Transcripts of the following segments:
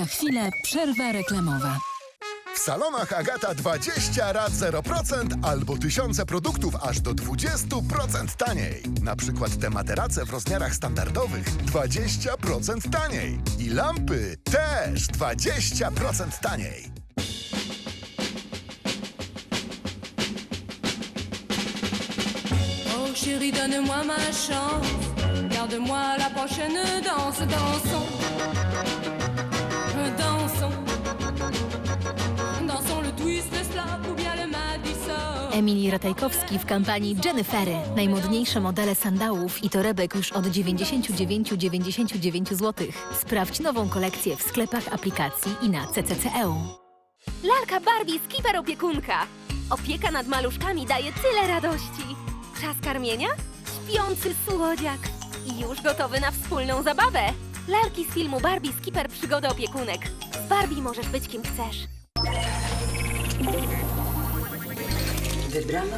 Za chwilę przerwa reklamowa. W salonach Agata 20 rat 0% albo tysiące produktów aż do 20% taniej. Na przykład te materace w rozmiarach standardowych 20% taniej. I lampy też 20% taniej. Oh chérie, donne-moi ma chance. Garde-moi la prochaine danse. Dansons. Emilii Ratajkowski w kampanii Jennifery. Najmodniejsze modele sandałów i torebek już od 99,99 zł. Sprawdź nową kolekcję w sklepach aplikacji i na CCCE. Lalka Barbie, skipper opiekunka. Opieka nad maluszkami daje tyle radości. Czas karmienia? Śpiący słodziak. I już gotowy na wspólną zabawę. Lalki z filmu Barbie, skipper przygody opiekunek. Z Barbie możesz być kim chcesz. Wybrano.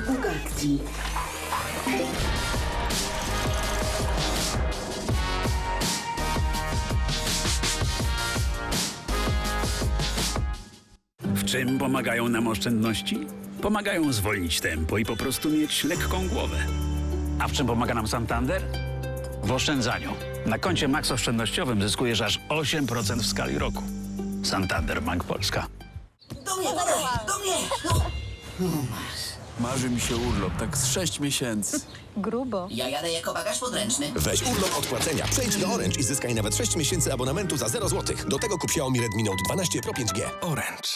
W czym pomagają nam oszczędności? Pomagają zwolnić tempo i po prostu mieć lekką głowę. A w czym pomaga nam Santander? W oszczędzaniu. Na koncie Max Oszczędnościowym zyskujesz aż 8% w skali roku. Santander Bank Polska. Do mnie, do mnie! Marzy mi się urlop, tak z 6 miesięcy. Ja jadę jako bagaż podręczny. Weź urlop od płacenia. Przejdź do Orange i zyskaj nawet 6 miesięcy abonamentu za 0 zł. Do tego kup Xiaomi Redmi Note 12 Pro 5G. Orange.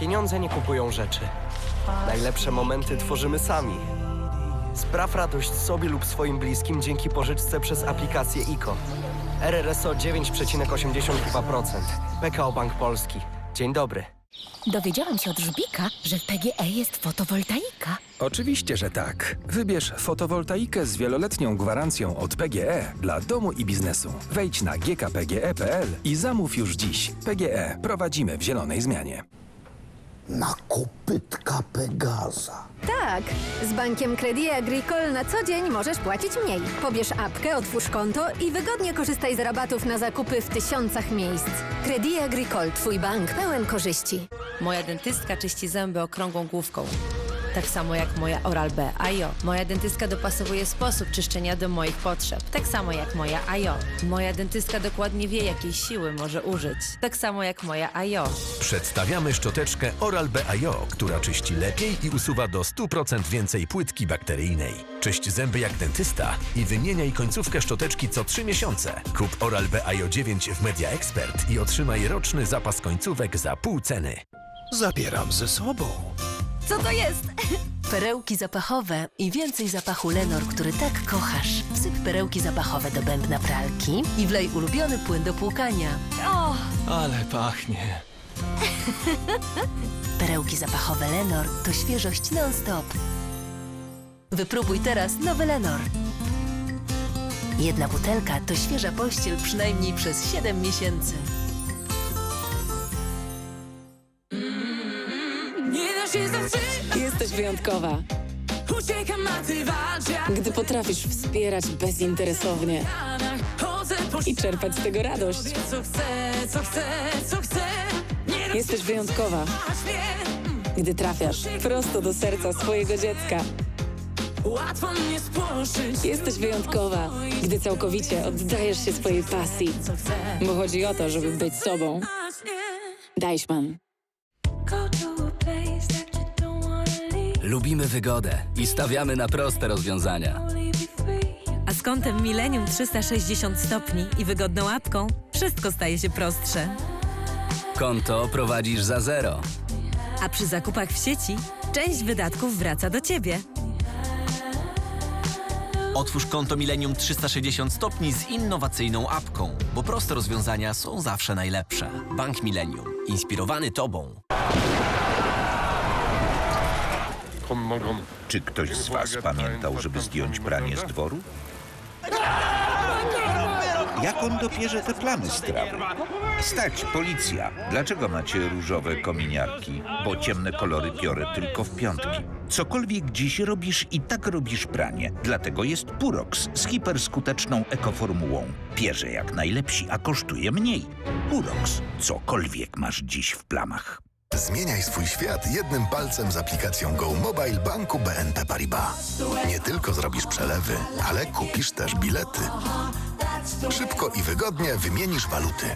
Pieniądze nie kupują rzeczy. Najlepsze momenty tworzymy sami. Spraw radość sobie lub swoim bliskim dzięki pożyczce przez aplikację ICO. RRSO 9,82%. PKO Bank Polski. Dzień dobry. Dowiedziałam się od Żbika, że w PGE jest fotowoltaika. Oczywiście, że tak. Wybierz fotowoltaikę z wieloletnią gwarancją od PGE dla domu i biznesu. Wejdź na gkpge.pl i zamów już dziś. PGE prowadzimy w zielonej zmianie. Na kopytka Pegaza. Tak, z bankiem Credit Agricole na co dzień możesz płacić mniej. Pobierz apkę, otwórz konto i wygodnie korzystaj z rabatów na zakupy w tysiącach miejsc. Credit Agricole, twój bank pełen korzyści. Moja dentystka czyści zęby okrągłą główką. Tak samo jak moja Oral-B AJO. Moja dentystka dopasowuje sposób czyszczenia do moich potrzeb. Tak samo jak moja AJO. Moja dentystka dokładnie wie, jakiej siły może użyć. Tak samo jak moja AJO. Przedstawiamy szczoteczkę Oral-B IO, która czyści lepiej i usuwa do 100% więcej płytki bakteryjnej. Czyść zęby jak dentysta i wymieniaj końcówkę szczoteczki co 3 miesiące. Kup Oral-B IO 9 w Media Expert i otrzymaj roczny zapas końcówek za pół ceny. Zabieram ze sobą. Co to jest? Perełki zapachowe i więcej zapachu Lenor, który tak kochasz. Wsyp perełki zapachowe do bębna pralki i wlej ulubiony płyn do płukania. O, Ale pachnie. Perełki zapachowe Lenor to świeżość non-stop. Wypróbuj teraz nowy Lenor. Jedna butelka to świeża pościel przynajmniej przez 7 miesięcy. Się zatrzymać, Jesteś wyjątkowa, ucieka motywacja. gdy potrafisz wspierać bezinteresownie i czerpać z tego radość. co chcę, co chcę, co chcę. Jesteś wyjątkowa, gdy trafiasz prosto do serca swojego dziecka. Łatwo mnie spłoszyć. Jesteś wyjątkowa, gdy całkowicie oddajesz się swojej pasji, bo chodzi o to, żeby być sobą. aż Lubimy wygodę i stawiamy na proste rozwiązania. A z kątem Millennium 360 stopni i wygodną apką wszystko staje się prostsze. Konto prowadzisz za zero. A przy zakupach w sieci część wydatków wraca do ciebie. Otwórz konto Millennium 360 stopni z innowacyjną apką, bo proste rozwiązania są zawsze najlepsze. Bank Millennium. Inspirowany tobą. Czy ktoś z Was pamiętał, żeby zdjąć pranie z dworu? Jak on dopierze te plamy z trawy? Stać, policja. Dlaczego macie różowe kominiarki? Bo ciemne kolory biorę tylko w piątki. Cokolwiek dziś robisz i tak robisz pranie. Dlatego jest Purox z hiperskuteczną ekoformułą. Pierze jak najlepsi, a kosztuje mniej. Purox. Cokolwiek masz dziś w plamach. Zmieniaj swój świat jednym palcem z aplikacją Go Mobile Banku BNP Paribas. Nie tylko zrobisz przelewy, ale kupisz też bilety. Szybko i wygodnie wymienisz waluty.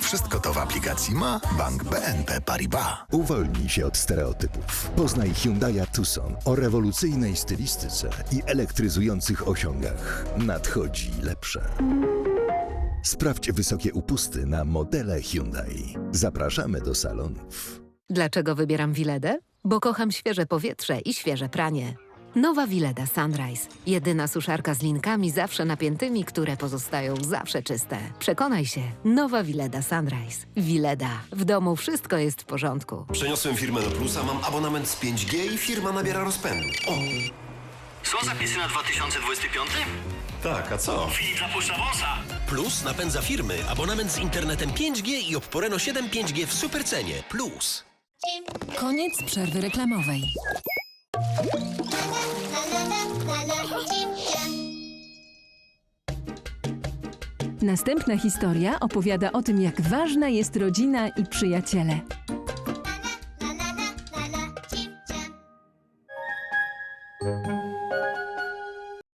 Wszystko to w aplikacji ma Bank BNP Paribas. Uwolnij się od stereotypów. Poznaj Hyundai Tucson o rewolucyjnej stylistyce i elektryzujących osiągach. Nadchodzi lepsze. Sprawdź wysokie upusty na modele Hyundai. Zapraszamy do salonów. Dlaczego wybieram Wiledę? Bo kocham świeże powietrze i świeże pranie. Nowa Wileda Sunrise. Jedyna suszarka z linkami zawsze napiętymi, które pozostają zawsze czyste. Przekonaj się. Nowa Wileda Sunrise. Wileda. W domu wszystko jest w porządku. Przeniosłem firmę do Plusa, mam abonament z 5G i firma nabiera rozpędu. O! Są zapisy na 2025? Tak, a co? Filip zapuszcza wąsa. Plus napędza firmy. Abonament z internetem 5G i Opporeno 7 5G w supercenie. Plus. Koniec przerwy reklamowej. Następna historia opowiada o tym, jak ważna jest rodzina i przyjaciele.